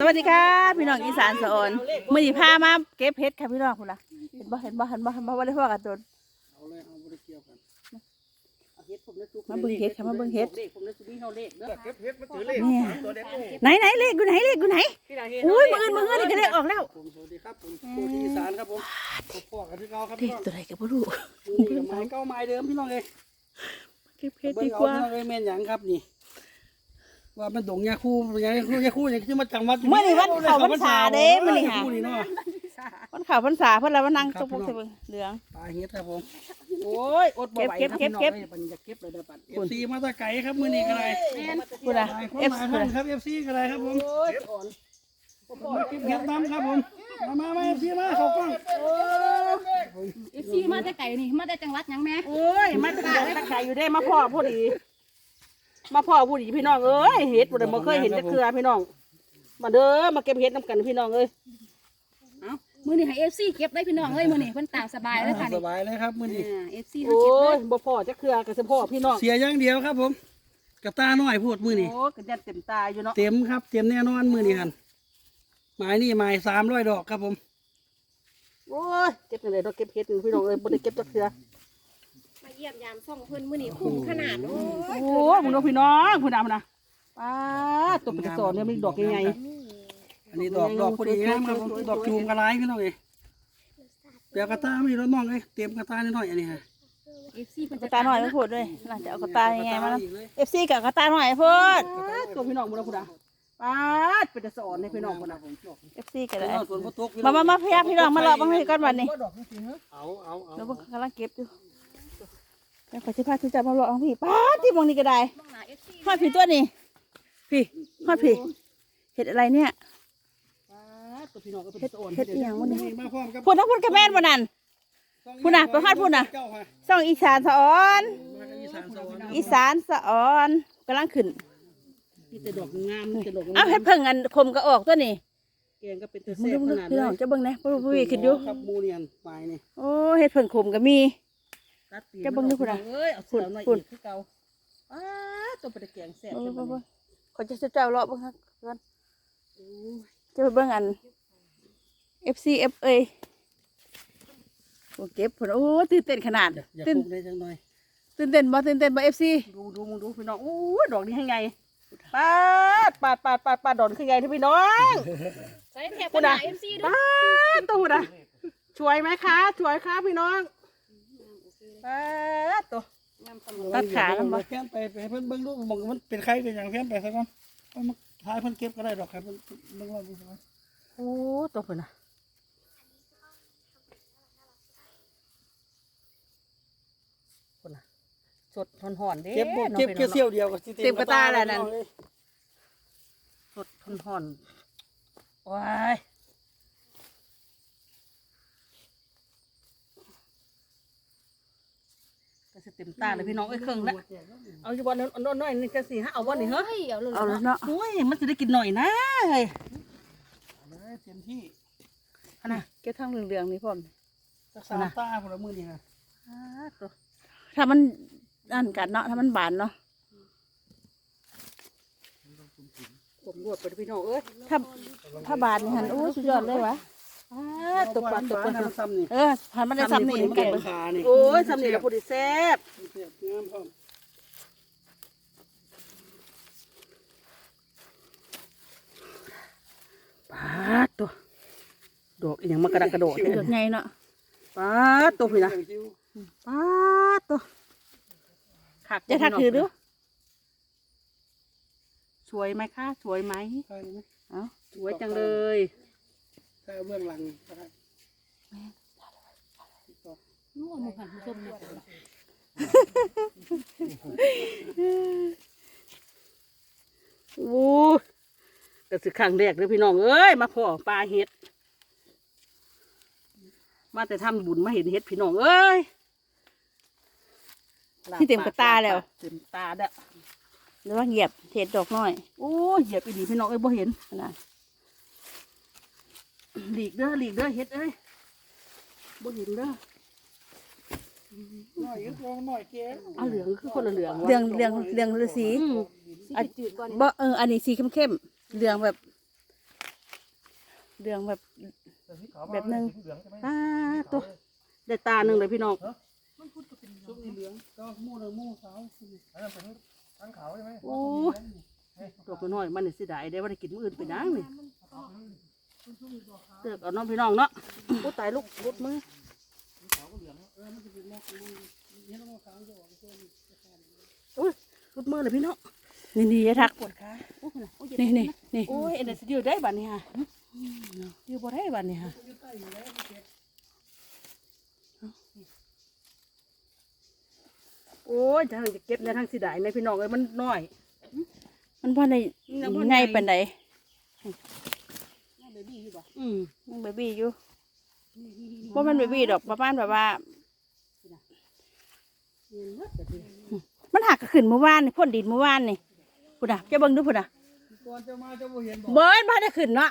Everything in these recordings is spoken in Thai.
สวัสดีค่ะพี่น้องอีสานสะออนมื่อนี้พามาเก็บเพชรค่ะพี่น้องคุณล่ะเห็นบ่เห็นบ่เห็นบ่เห็นบ่ว่าได้พ่อกันตัวเอาเลยเอาบ่ได้เกี่ยวกันเอาเฮ็ดผมนะจุกมาเบิ่งเฮ็ดค่ะมาเบิ่งเฮ็ดเลขผมนะจุกนี่เฮาเลขเด้อเก็บเฮ็ดมาถือเลขเนี่ยตัวเด็ดโอ้ไหนไหนเลขอยู่ไหนเลขอยู่ไหนพี่ดาเฮ็ดอุ้ยมืออื่นมืออื่นนี่ก็เลขออกแล้วผมสวัสดีครับผมผู้ที่อีสานครับผมผมพ่อกันที่เก่าครับเด็พี่น้องตัวไหนก็บ่รู้นี่กับไม้เก่าไม้เดิมพี่น้องเลยเก็บเพชรเบิ่ดีงเอากว่าพี่น้องเลยแม่นหยังครับนี่ ว่ามันดงยาคูยาคูยาคูอย่างที่มาจังวัดเมื่อนี้วันเข้าพรรษาเด้มื้อนี้ยาค่ะคูนี่เนาะวันข่าวพรรษาเพิ่นละว่านั่งตกปกใส่เบิ่งเหลืองปลาเฮ็ดครับผมโอ้ยอดบ่ไหวเก็บเก็บเก็บมันจะเก็บเลยเด้อปัดเอฟซีมาตะไก่ครับมื้อนี้ก็ได้คุณล่ะหลายคนเอฟหลายท่านครับเอฟซีก็ได้ครับผมโอ้ยอ่อนมาเก็บเฮ็ดน้ำครับผมมามามาเอฟซีมาเข้ากล้องเอฟซีมาแต่ไก่นี่มาแต่จังหวัดหยังแม่โอ้ยมาตะตะไคร้อยู่ได้มาพ่อพอดี มาพ่อผู้ดีพี่น้องเอ้ยเฮ็ดบ่ได้บ่เคยเห็นจักเทื่อพี่น้อง มาเด้อมาเก็บเฮ็ดนํกันพี่น้องเอ้ยมือนี่ให้เอฟซีเก็บได้พี่น้องเอ้ยมือนี่เพิ่นตามสบายเลยค่ะสนี่บายเลยครับมื้อนี้เอฟซีโอ้เก็บเลยบ่พ่อจักเทื่อก็สิพ่อพี่น้องเสียอย่างเดียวครับ ผมกระตาน้อยพูดมื้อนี้โอ้ก็ยันเต็มตาอยู่เนาะเต็มครับเต็มแน่นอนมื้อนี้หันหมายนี่หมายสามร้อยดอกครับผมโอ้ยเก็บจังได๋เนาะเก็บเฮ็ดพี่น้องเอ้ยบ่ได้เก็บจักเทื่อมา เยี่ยมยามส่องเพิ่นมือนี่คุ้มขนาดโอ้โอ้ยมึงดูพี่น้องพี่น้ำนะป้าดตัวเป็นสอนเนี่ยมันดอกใหญ่อันนี้ดอกดอกพอดีงามครับผมดอกจูมกระไรพี่น้องเอ้ยเดี๋ยวกระตาไม่รถน้องเลยเตรียมกระตานิดหน่อยอันนี้ฮะเอฟซีเพิ่นกระจะตาหน่อยมันพูดด้วยน่าจะเอากระตายังไงมาแล้วอีกเลย FC กับกระตาหน่อยพูดป้าดตัวพี่น้องมึงดูพี่น้ำป้าดเป็นสอนเนี่ยพี่น้องคนน่ะ FC ก็ได้ส่วนพ่อตกมามามาพยักพี่น้องมารอบ้างให้ก่อนวันนี้ดอกจริงๆเหรอเอาเอาเอาแล้วกำลังเก็บอยู่ แล้วขอชิพาที่จะมารอเอาพี่ป้าดที่มองนี่ก็ได้มองหน้าเอฟซีฮอดผีตัวนี่พี่ฮอดผีเห็ดอะไรเนี่ย ป้าดตัวพี่น้องก็เป็นสอนเห็ดอีหยังวะเนี่ย มาพร้อมกับพูดทั้งพูดกับแม่นบ่นั่นพูดน่ะไปฮอดพูดน่ะ เจ้าค่ะซ่องอีสานสะออน มากับอีสานสวรรค์อีสานสะออนกำลังขึ้นมีแต่ดอกงามมีแต่ดอกงามเอาเห็ดเพิ่งอันคมก็ออกตัวนี่แกงก็เป็นตัวมึงแซ่ดูบมึงขดูนาดพี่เลน้องยจะเบิ่งนะปุ้ยปุ้ยขึ้นอยู่ครับมูเนียนปลายนี่โอ้เห็ดเพิ่งคมก็มี ตัดปีจะเบิ่งดูพุ่นน่ะเอ้ยเอาเสือหน่อยพุ่น อีกคือเก่าป้าดตัวเป็นแกงแซ่บโอ้ใช่ยไหมขอจะเจ้าเลาะเบิ่งครับก่อนจะไปเบิ่งอัน FC F เอ้ยโอ้เก็บผลโอ้ตื่นเต้นขนาด อย่าอย่าตื่นปลูกได้จังหน่อย ตื่นเต้นบ่ตื่นเต้นบ่ FC ดูดูมึงดูพี่น้องโอ้ยดอกนี้ให้ไงปาดปาดปาดปาดปาดดอกขึ้นไงที่พี่น้องใส่แถบกันหน้าเอฟซีด้วยป้าดตัวนะช่วยไหมคะช่วยครับพี่น้อง ป้าดตัว ตัดขาแล้วบ่แค่นไปไปให้เพิ่นเบิ่งดูมองมันเป็นใครเป็นอย่างแค่นไปซะก่อนเอามาท้ายเพิ่นเก็บก็ได้ดอกครับเพิ่นเบิ่งว่าดูซะก่อนโอ้ตัวเพิ่นนะคนน่ะสดหอนๆเด้เก็บบ่น้องเก็บพี่แค่น้องเสี้ยวเดียวก็สิเต็มกระตาแล้วนั่น สดหอนๆว้าย สิเต็มตาเลยพี่น้องเอ้ยเครื่องละเอาอยู่บนนั้นน้อยๆนี่ก็สิฮะเอาวันนี้เหรอเฮ้ยเอาเลยเอาแล้วเนาะโอ้ยมันจะได้กินหน่อยนะเฮ้ยเลยเต็มที่อันน่ะเก็บทางเหลืองๆนี่พร้อมสักสามตาพุ่นละมื้อนี้ฮะอ่าตัวถ้ามันอันกันเนาะถ้ามันบานเนาะผมรวดไปพี่น้องเอ้ยถ้าถ้าบานนี่หันโอ้สุดยอดเลยวะอ่า ตัวปลาตัวปลาซ้ำนี่เออหันมันได้ซ้ำนี่มันเก่ขานี่โอ้ยสำนี่กับผู้ดีแซ่บงามพร้อมปลาตัวดอกอีหยังมากระดักกระโดดเนี่ยเลือกไงเนาะปลาตัวพี่นะปลาตัวขักจะทักถือดูสวยไหมคะสวยไหมเอ้าสวยจังเลย ถ้าเบื้องหลังนะครับนู่นหมู่พันธุ์ผู้ชมเนี่ยโอ้ยก็สิครั้งแรกเลยพี่น้องเอ้ยมาพ่อปลาเห็ด มาแต่ทำบุญมาเห็นเห็ดพี่น้องเอ้ยที่เต็มกระตาแล้ว เต็มตาเด้อหรือว่าเหยียบเทศดอกน้อยโอ้ยเหยียบอีดีพี่น้องเอ้ยบ่เห็นนะ หลีกเด้อหลีกเด้อเฮ็ดเอ้ยบ่เห็นเด้อหน่อยก็ลองหน่อยเก๋เอาเหลืองคือคนละเหลืองวะเรื่องเรื่องเรื่องฤาษีอืมสีจืดๆก่อนบ่เอออันนี้สีเข้มๆเหลืองแบบเดืองแบบแบบนึงตาตัวได้ตาหนึ่งเลยพี่น้องก็มู่เด้อมู่สาวโอ้ยตัวน้อยมันนี่สิได้ได้ว่าได้กินมื้ออื่นไปนังนี่ เตือกเอาน้องพี่น้องเนาะโอ้ตายลูกรุดมือโอ้ยรุดมือเลยพี่น้องนี่นี่ยายทักปวดขาโอ้ยโอ้ยนี่นี่นี่โอ้ยเอ็นเดสอยู่ได้บัดนี้ฮะอยู่บ่ได้บัดนี้ฮะโอ้ยทางจะเก็บในทางสิได้ในพี่น้องเอ้ยมันน้อย มันพ่อในยังบ่ใหญ่ไงปัน ใดอืมยังเบบี้อยู่เพราะมันเบบี้ดอกประมาณแบบว่ามันหักขึ้นเมื่อวานนี่พ่นดินเมื่อวานนี่พุ่นอะจะเบิ่งดูพุ่นอะก่อนจะมาจะบ่เห็นบ่เบิ้ลมาได้ขึ้นเนาะ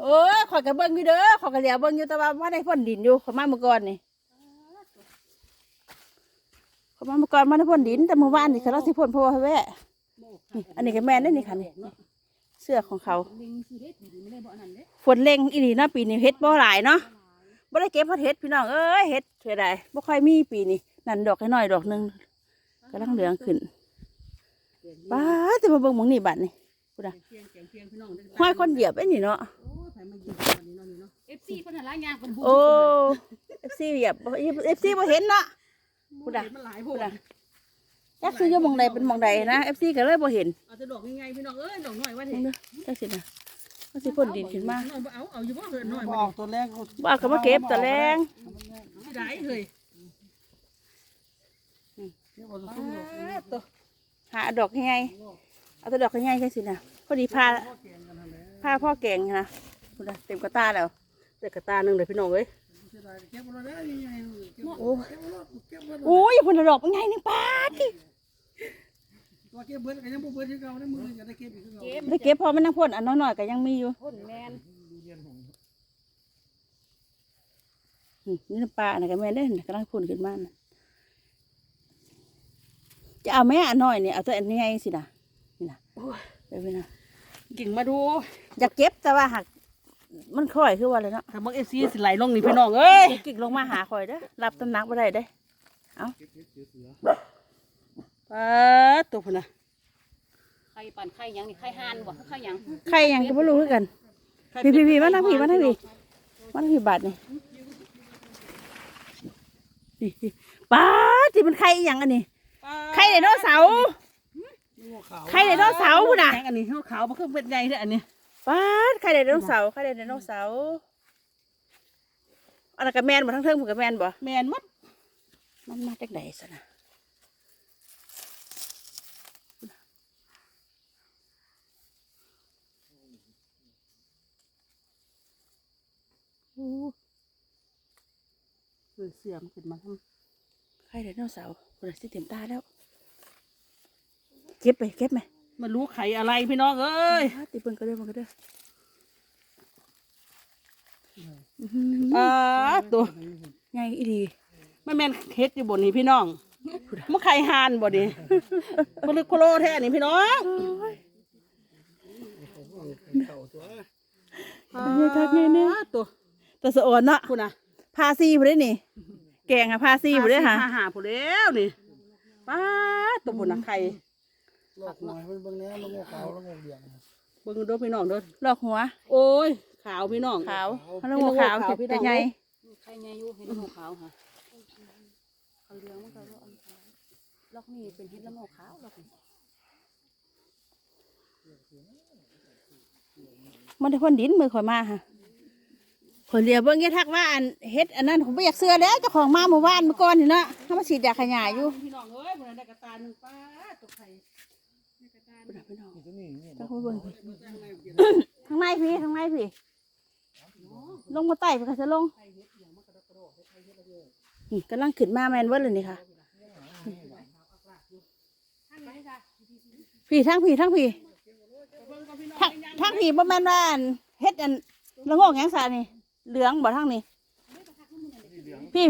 โอ้ยขอยกระเบิ่งอยู่เด้อขอยกระเหลียวเบิ่งอยู่แต่ว่าว่าได้พ่นดินอยู่ขอยมาเมื่อก่อนนี่ขอยมาเมื่อก่อนมาได้พ่นดินแต่เมื่อวานนี่เขาเราสิพ่นเพราะว่าแว่นี่อันนี้ก็แม่นได้อนี่ค่ะนี่ เสื้อของเขาลิงสิเด็ดดีไม่ได้บ่อันนั้นเด้ฝนเล็งอีนี่เนาะปีนี้เฮ็ดบ่หลายเนาะบ่ได้เก็บเพราะเฮ็ดพี่น้องเอ้ยเฮ็ดเท่าใดบ่ค่อยมีปีนี้นั่นดอกน้อยๆดอกหนึงกำลังเหลืองขึ้นป้าดจะมาเบิ่งหมองนี่บัดนี่พูดอะเพียงเพียงเพียงพี่น้องห้อยคนเหยียบไอ้นี่เนาะโอ้ยไผมาเหยียบบัดนี้เนาะนี่เนาะ FC เพิ่นหาหลายอย่างเพิ่นบุโอ้ FC เหยียบ FC บ่เห็นเนาะพูดอะมันหลายพูพูดดอะ จักสิอยู่หมองใดเป็นหมองใดนะ FC ก็เลยบ่เห็นเอาแต่ดอกยังไงพี่น้องเอ้ยดอกน้อยว่าเบิ่นี่งเด้อจักสิน่ะมันสิพ่นดินขึ้นมาเอาเอาอยู่บ่เหินน้อยบ่บ่ออกตัวแรกบ่เอาก็มาเก็บตะแลงสิได้เฮ้ยเดี๋ยวบ่จะสู้ดอกตัวหาดอกใหญ่ๆเอาแต่ดอกใหญ่ๆจังสิน่ะพอดีพาพาพ่อแกงนะพูดอะเต็มกระตาแล้วแต่กระตาหนึงเลยพี่น้องเอ้ย เสียดายเก็บบ่ได้ยังไงเก็บบ่โอ้เก็บบ่รอดเก็บบ่รอดโอ้ยพุ่นดอกมันใหญ่นึงป้าดดิตัวเก็บเบิดก็ยังบ่เบิดคือเก่าได้มือจะได้เก็บอีกคือเก่าเก็บได้เก็บพอมันนั่งพ่นอันน้อยๆก็ยังมีอยู่พ่นแม่นอืมนี่น้ำปลาอันนั้นก็แม่นเด้อกำลังพ่นขึ้นมาน่ะจะเอาแม่อันน้อยนี่เอาตัวอันใหญ่สินะนี่นะไปไปนะกิ่งมาดู อยากเก็บแต่ว่าหัก มันค่อยคือว่าเลยเนาะถ้าบัก FC สิไหลลงนี่พี่น้องเอ้ยกิ่งลงมาหาค่อยเด้อรับตำหนักบ่ได้เด้อป้าดตัวพุ่นน่ะไข่ปั่นไข่หยังนี่ไข่ห่านบ่ไข่หยังใครยังก็บ่รู้คือกัน พี่พี่พี่มานั่งพี่มานั่งพี่มานั่งพี่บาทนี่นี่นี่ป้าดที่มันไข่อหย่างอันนี้ไข่ไดโนเสาร์งูขาวไข่ไดโนเสาร์พุ่นน่ะแดงอันนี้ขาวๆมันคือเป็นใหญ่เด้ออันนี้ ป้าดไข่ไดโนเสาร์ไข่ไดโนเสาร์อันนั้นก็แมนบ่ทั้งเทิงมันก็แมนบ่แม่นหมดมันมาจากไหนซะนะโอ้เออเสียมขึ้นมาทำไข่ไดโนเสาร์คนละสิเต็มตาแล้ว เก็บไปเก็บไหม มารู้ไข่อะไรพี่น้องเอ้ยป้าดตีเปิ้นก็เด้อมันก็เด้ออื้อหือป้าดตัวใหญ่อีดีไม่แม่นเฮ็ดอยู่บนนี้พี่น้องมันไข่หานบ่ดิบลึกโคโลแท้นี่พี่น้องเก่าตัวเยอะทักแน่แน่ป้าดตัวตัวสะอ่อนเนาะคุณน่ะพาซีผู้ได้นี่ แกงอะพาซีผู้ได้ค่ะหาหาผู้แล้วนี่ป้าดตัวพุ่นน่ะไข่ โลกหน่อยเพิ่นเบิ่งแน่แล้วงูขาวแล้วงูเหลืองเบิ่งเด้อพี่น้องเด้อลอกหัว โอ้ย ขาวพี่น้องขาวฮัลโหลหัวขาวขาวพี่น้จะองใหญ่ไข่ใหญ่อยู่เห็นหัวขาวค่ะเขาเหลืองมันก็ว่าอันขาวล็อกนี่เป็นเห็ดละโงกขาวล็อกนี่มันได้พ่นดินมือข่อยมาค่ะข่อยเรียบเบิ่งแค่ทักว่าอันเฮ็ดอันนั้นผมไม่อยากเสื้อแล้วเจ้าของมาเมื่อวานเมื่อก่อนนี่เนาะถ้ามาฉีดยาขยายอยู่พี่น้องเอ้ยพุ่นน่ะได้กระตาหนึงป้าดตัวไข่ พี่น้องพี่น้องเจ้าเขาเบิ่งพี่ทางในพี่ทางในพี่ลงมาใต้ไปค่ะจะลงนี่กำลังขึ้นมาแมนเวิร์ดเลยนี่ค่ะ พี่ทั้งพี่ทั้งพี่ทั้งทั้งพี่บ่แม่นว่าอันเฮ็ดอันละโงกหยังซานี่ เหลืองบ่ทั้งนี่พี่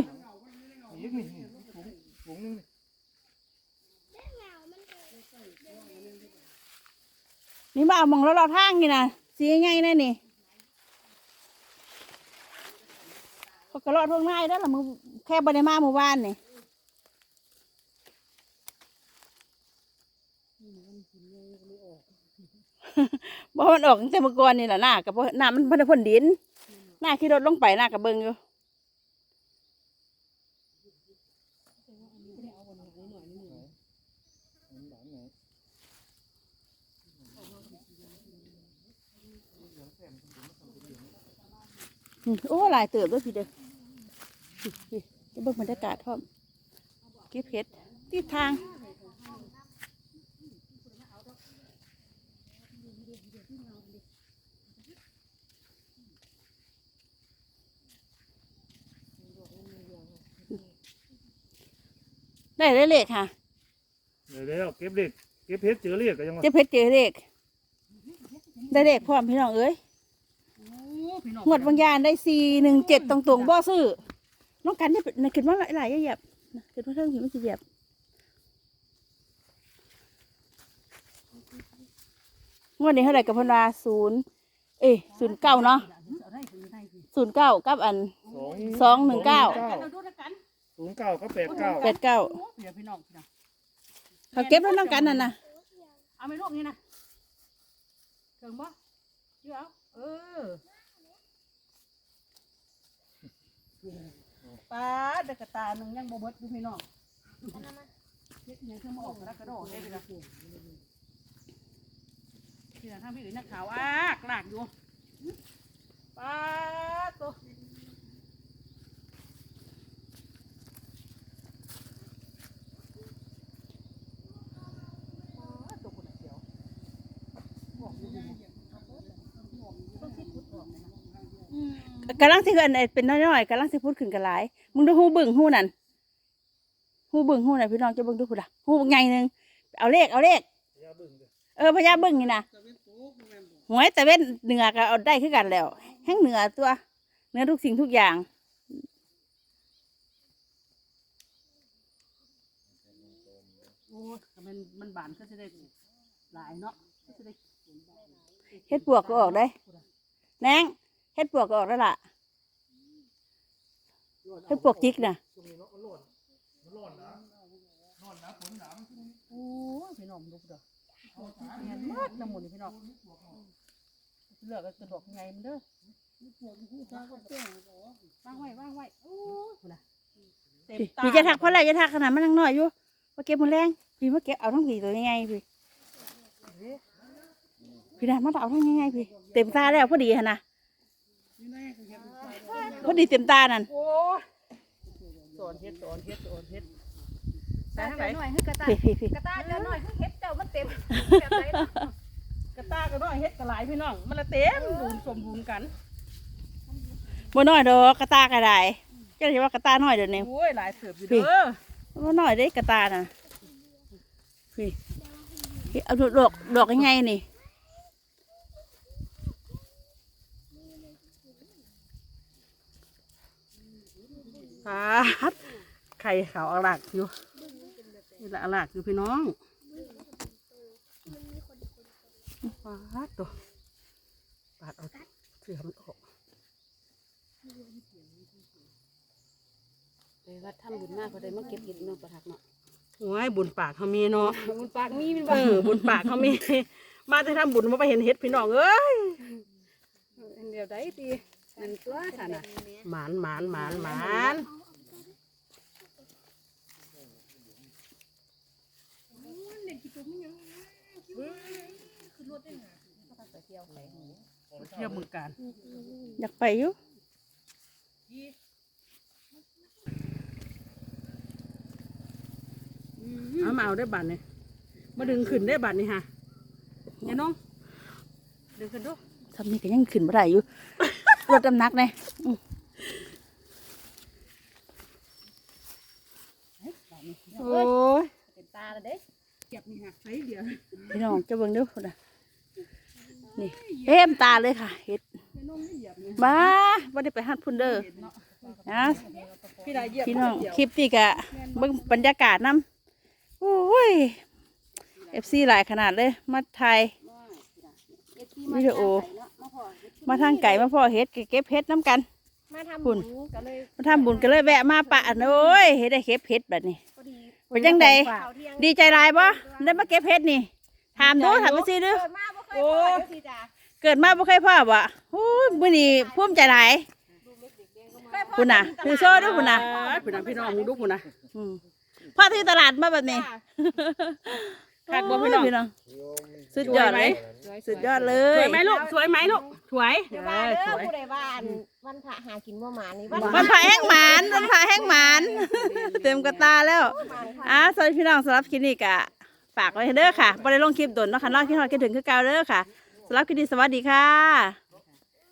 นี่มาเอามองแล้วเราทางนี่นะสีง่ายๆนะนี่ก็กระรอดพวกนายแล้วล่ะมึงแค่บริมาเมื่อวานนี่บ่มันออกตั้งแต่เมื่อก่อนนี่แหละหน้ากับหน้ามันพันพ่นดิน หน้าขี่รถลงไปหน้ากับเบิงอยู่ โอ้หลายเติบด้วยพี่เด้อพี่จะเบิ่งบรรยากาศพร้อมเก็บเห็ดที่ทางได้เลยเลขค่ะเดี๋ยวเดี๋ยวเก็บเด็กเก็บเพชรเจอเรียกก็ยังว่าเจะเพชรเจอเลขได้เลขพร้อมพี่น้องเอ้ย พี่น้องงวดบางยานได้สี่หนึ่งเจ็ดตรงตรงๆบ่ซื้อน้องกันเนี่ยเป็นขึ้นว่าหลายๆเหยียบนะขึ้นว่าเท่งถึงไม่สิเหยียบงวดนี้เท่าไหร่กับเพนวาศูนย์เอ้ศูนย์เก้าเนาะเอาได้คือได้คือศูนย์เก้ากับอันสองสองหนึ่งเก้ากันเอาดูนะกันศูนย์เก้าก็แปดเก้าแปดเก้าโอ้เดี๋ยวพี่น้องพี่น้องเขาเก็บแล้วน้องกันนั่นนะเอาไหม่ลูกนี่นะถึงบ่เดี๋ยวเอาเออ ป้าเด็กกระตาหนึ่งยังบ่เบิดดูพี่น้องเฮ็ดอิหยังคือมาออกกระดกกระโดดได้พี่น้องพี่น้องทางพี่อื่นนักข่าวอากลากอยู่ป้าตัว กำลังสิขึ้นไอ้เป็นน้อยๆกำลังสิพูดขึ้นกันหลาย มึงดูหูบึ่งหูนั่นหูบึ่งหูนั่นพี่น้องจะเบิ่งดูพุ่นละหูไงหนึ่งเอาเลขเอาเลขอย่าบึ้งเด้อเออพญาบึ้งนี่นะหวยแต่เว้นเหนือก็เอาได้คือกันแล้ว แห้งเหนือตัวเหนือทุกสิ่งทุกอย่างโอ้ยแต่มันมันบานก็จะได้หลายเนาะก็จะได้เฮ็ดปวกก็ออกได้แนง เฮ็ดปวกก็ออกได้วล่ะเฮ็ดปวกจิกนะโอ้ยพี่น้องดูเด้อเห็นมากน้ำมันต์นี่พี่น้องเลือกก็กระดกไงมันเด้อวางไว้วางไว้โอ้ยพุ่นน่ะเต็มพี่ตาพี่จะทักเพราะอะไรจะทักขนาดมันยังน้อยอยู่มาเก็บมันแรงพี่มาเก็บเอาทั้งผีตัวยังไงพี่พี่นะมาเอาทั้งยังไงพี่เต็มตาแล้วพอดีฮะนะ พอดีเต็มตานั่นโอ้ยสอนเฮ็ดสอนเฮ็ดสอนเฮ็ดใส่ตาทางไหนเจ้าหน่อยคือกระตาพี่พี่พี่กระตาเจ้าหน่อยคือเฮ็ดเจ้ามันเต็มแบบไหนเนาะกระตากระน้อยเฮ็ดกระหลายพี่น้อง มันละเต็มดูนสมบูรณ์กัน บ่น้อยดอกกระตากระไดเจ้าเรียกว่ากระตาน้อยเดี๋ยวนี้ โอ้ยหลายเสือบอยู่เด้อบ่น้อยได้กระตาน่ะพี่พี่เอาดอกดอกดอกยังไงนี่ ครับไข่ขาวอลากอยู่นี่ละอลากอยู่พี่น้องปาดตัวปาดเอาเสือมันออกไปวัดทำบุญมากเขาได้มาเก็บเห็ดเนาะประทักเนาะโอ้ยบุญปากเขามีเนาะบุญปากมีเป็นเอบ่อบุญปากเขามี มาจะทำบุญมาไปเห็นเห็ดพี่น้องเอ้ยเดี๋ยวได้ตีนั่นตัวค่ะน่ะหมานหมานหมานหมาน เที่ยวเมืองการอยากไปอยู่เอามาเอาได้บัตรเนี่ยมาดึงขึ้นได้บัตรนี่ฮะเนี่ยน้องดึงขึ้นดูทำนี่ก็ยังขึ้นบ่ได้อยู่รถน้ำหนักเลยอื้อโอ้ยเป็นตาแล้วเด้ เก็บนี่ฮะใช้เดียวพี่น้องจะเบิ่งเดูพุ่นน่ะนี่เต็มตาเลยค่ะเฮ็ดบ้าบ่ได้ไปหัดพุ่นเด้อนะพี่ได้เหยียบพี่น้องเดียวคลิปนี้ก็เบิ่งบรรยากาศนํโอ้ย FC หลายขนาดเลย มาถ่ายวิดีโอ มาทางไก่มาพ่อเฮ็ดก็เก็บเฮ็ดน้ำกันมมาทำคุบุณญก็เลยมาทำบุญก็เลยแวะมาปะอันโอ้ยเฮ็ดได้เก็บเฮ็ดแบบนี้ พอดี เป็นจังใดข้าวเที่ยงดีใจหลายบ่ได้มาเก็บเฮ็ดนี่ ถามดูถามมาสิดูเกิดมาบ่เคยพอจังซี่จ้ะเกิดมาบ่เคยพ่อบ่โอ้ยมื้อนี้ภูมิใจหลายเคยพอคุณน่ะถือโซ่ด้วยคุณน่ะพี่น้องพี่น้องมึงดูพุ่นนะอืมพ่อที่ตลาดมาแบบนี้ ขาดบ่พี่น้องโยสุดยอดเลยสุดยอดเลสยวยไหมลูกสวยไหมลูกสวยเดี๋ยวว่าเด้อผู้ใดว่าอันวันพระหากินบ่หมานี่วันวันพระแห้งหมานวันพระแห้งหมาน เต็มกระตาแล้วหมานค่ะอะสวัสดีพี่น้องสำหรับคลิปนี้กะฝากไว้เด้อค่ะบ่ได้ลงคลิปโดนเนาะค่ะนอกที่ฮอดคิดถึงคือเก่าเด้อค่ะสำหรับคลิปนี้สวัสดีค่ะ